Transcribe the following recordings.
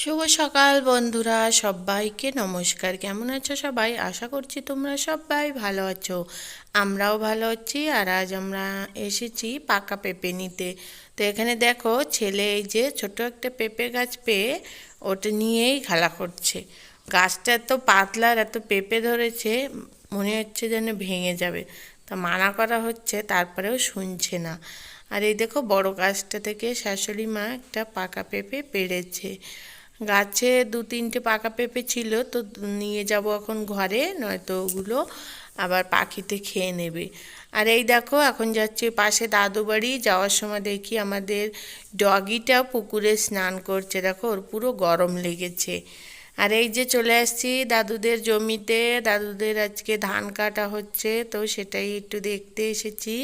শুভ সকাল বন্ধুরা, সবাইকে নমস্কার। কেমন আছো সবাই? আশা করছি তোমরা সবাই ভালো আছো। আমরাও ভালো আছি আর আজ আমরা এসেছি পাকা পেঁপে নিতে। তো এখানে দেখো, ছেলে এই যে ছোট একটা পেঁপে গাছ পেয়ে ওটা নিয়েই খেলা করছে। গাছটা এত পাতলা আর এত পেঁপে ধরেছে, মনে হচ্ছে যেন ভেঙে যাবে। তা মানা করা হচ্ছে, তারপরেও শুনছে না। আর এই দেখো, বড় গাছটা থেকে শাশুড়ি মা একটা পাকা পেঁপে পেড়েছে। গাছে দু তিনটে পাকা পেঁপে ছিল, তো নিয়ে যাব এখন ঘরে, নয়তো ওগুলো আবার পাখিতে খেয়ে নেবে। আর এই দেখো, এখন যাচ্ছে পাশে দাদু বাড়ি, যাওয়ার সময় দেখি আমাদের ডগিটা পুকুরে স্নান করছে। দেখো, ওর পুরো গরম লেগেছে। আর এই যে চলে আসছি দাদুদের জমিতে, দাদুদের আজকে ধান কাটা হচ্ছে, তো সেটাই একটু দেখতে এসেছি।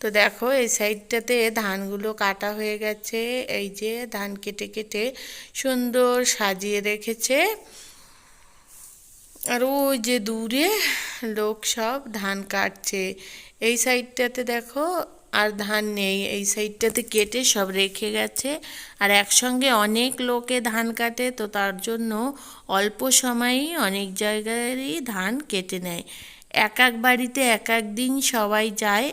তো দেখো, এই সাইডটাতে ধানগুলো কাটা হয়ে গেছে, এই যে ধান কেটে কেটে সুন্দর সাজিয়ে রেখেছে। আর ওই যে দূরে লোক সব ধান কাটছে। এই সাইডটাতে দেখো আর ধান নেই, এই সাইডটাতে কেটে সব রেখে গেছে। আর একসঙ্গে অনেক লোকে ধান কাটে, তো তার জন্য অল্প সময়ই অনেক জায়গারই ধান কেটে নেয়। এক এক বাড়িতে এক এক দিন সবাই যায়,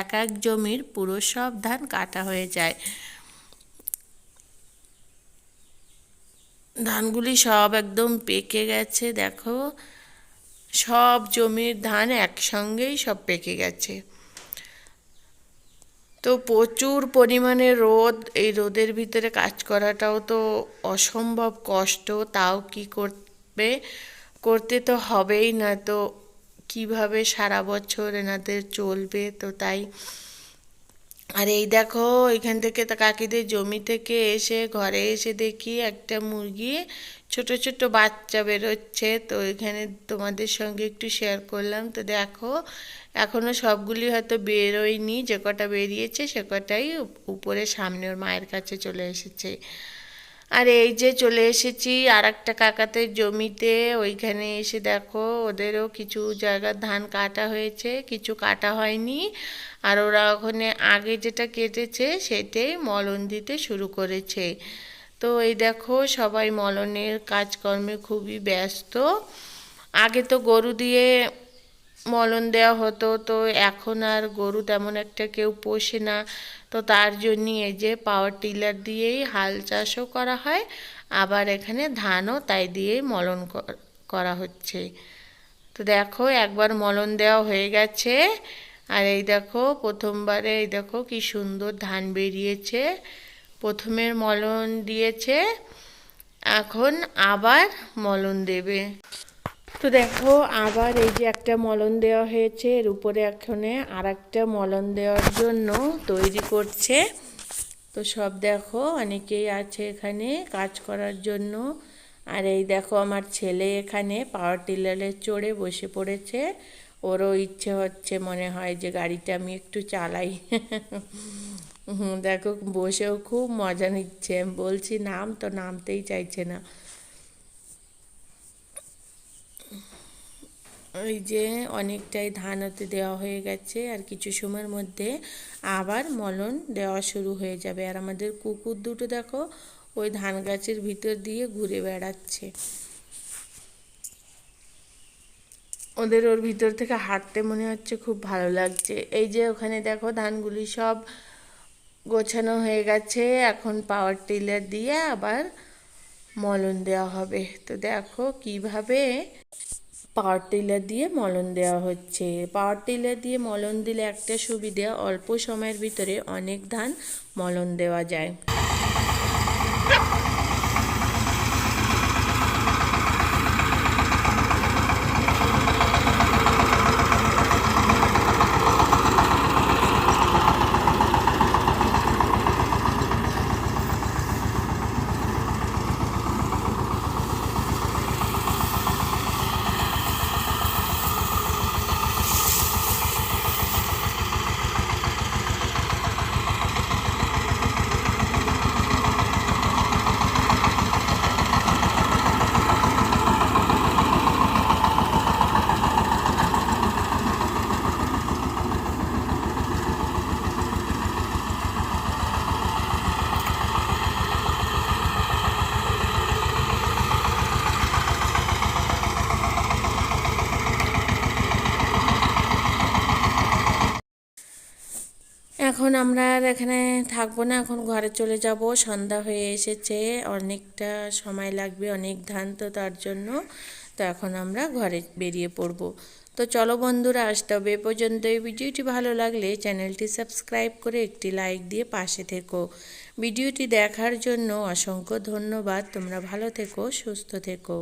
এক এক জমির পুরো সব ধান কাটা হয়ে যায়। ধানগুলি সব একদম পেকে গেছে, দেখো। সব জমির ধান একসঙ্গেই সব পেকে গেছে। তো প্রচুর পরিমাণে রোদ, এই রোদের ভিতরে কাজ করাটাও তো অসম্ভব কষ্ট, তাও কি করবে? করতে তো হবেই না, তো কীভাবে সারা বছর এনাদের চলবে? তো তাই আর এই দেখো, এখান থেকে কাকিদের জমি থেকে এসে ঘরে এসে দেখি একটা মুরগি, ছোট ছোট বাচ্চা বেরোচ্ছে। তো এখানে তোমাদের সঙ্গে একটু শেয়ার করলাম। তো দেখো এখনও সবগুলি হয়তো বেরোয়নি, যে কটা বেরিয়েছে সে কটাই উপরে ওর মায়ের কাছে চলে এসেছে। আর এই যে চলে এসেছি আর একটা কাকাতের জমিতে, ওইখানে এসে দেখো ওদেরও কিছু জায়গার ধান কাটা হয়েছে, কিছু কাটা হয়নি। আর ওরা ওখানে আগে যেটা কেটেছে সেটাই মলন দিতে শুরু করেছে। তো এই দেখো সবাই মলনের কাজকর্মে খুবই ব্যস্ত। আগে তো গরু দিয়ে মলন দেওয়া হতো, তো এখন আর গরু তেমন একটা কেউ পোষে না। তো তার জন্যই এই যে পাওয়ার টিলার দিয়েই হাল চাষও করা হয়, আবার এখানে ধানও তাই দিয়েই মলন করা হচ্ছে। তো দেখো একবার মলন দেওয়া হয়ে গেছে, আর এই দেখো প্রথমবারে এই দেখো কি সুন্দর ধান বেরিয়েছে, প্রথমের মলন দিয়েছে, এখন আবার মলন দেবে। তো দেখো, আবার এই যে একটা মলন দেওয়া হয়েছে, এর উপরে এখানে আর একটা মলন দেওয়ার জন্য তৈরি করছে। তো সব দেখো, অনেকেই আছে এখানে কাজ করার জন্য। আর এই দেখো, আমার ছেলে এখানে পাওয়ার টিলারে চড়ে বসে পড়েছে। ওরও ইচ্ছে হচ্ছে, মনে হয় যে গাড়িটা আমি একটু চালাই। দেখো, বসেও খুব মজা নিচ্ছে। বলছি, নাম তো নামতেই চাইছে না। ওই যে অনেকটাই ধান হতে দেওয়া হয়ে গেছে আর কিছু সময়ের মধ্যে আবার মলন দেওয়া শুরু হয়ে যাবে। আর আমাদের কুকুর দুটো দেখো, ওই ধান গাছের ভিতর দিয়ে ঘুরে বেড়াচ্ছে। ওদের ওর ভিতর থেকে হাঁটতে মনে হচ্ছে খুব ভালো লাগছে। এই যে ওখানে দেখো ধানগুলি সব গোছানো হয়ে গেছে। এখন পাওয়ার টিলার দিয়ে আবার মলন দেওয়া হবে। তো দেখো কীভাবে পাওয়ার টিলার দিয়ে মলন দেওয়া হচ্ছে। পাওয়ার টিলার দিয়ে মলন দিলে একটা সুবিধা, অল্প সময়ের ভিতরে অনেক ধান মলন দেওয়া যায়। এখন আমরা আর এখানে থাকব না, এখন ঘরে চলে যাব। সন্ধ্যা হয়ে এসেছে, অনেকটা সময় লাগবে, অনেক ধান তো তার জন্য। তো এখন আমরা ঘরে বেরিয়ে পড়ব। তো চলো বন্ধুরা আসতে হবে এ পর্যন্ত এই ভিডিওটি ভালো লাগলে চ্যানেলটি সাবস্ক্রাইব করে একটি লাইক দিয়ে পাশে থেকো। ভিডিওটি দেখার জন্য অসংখ্য ধন্যবাদ। তোমরা ভালো থেকো, সুস্থ থেকো।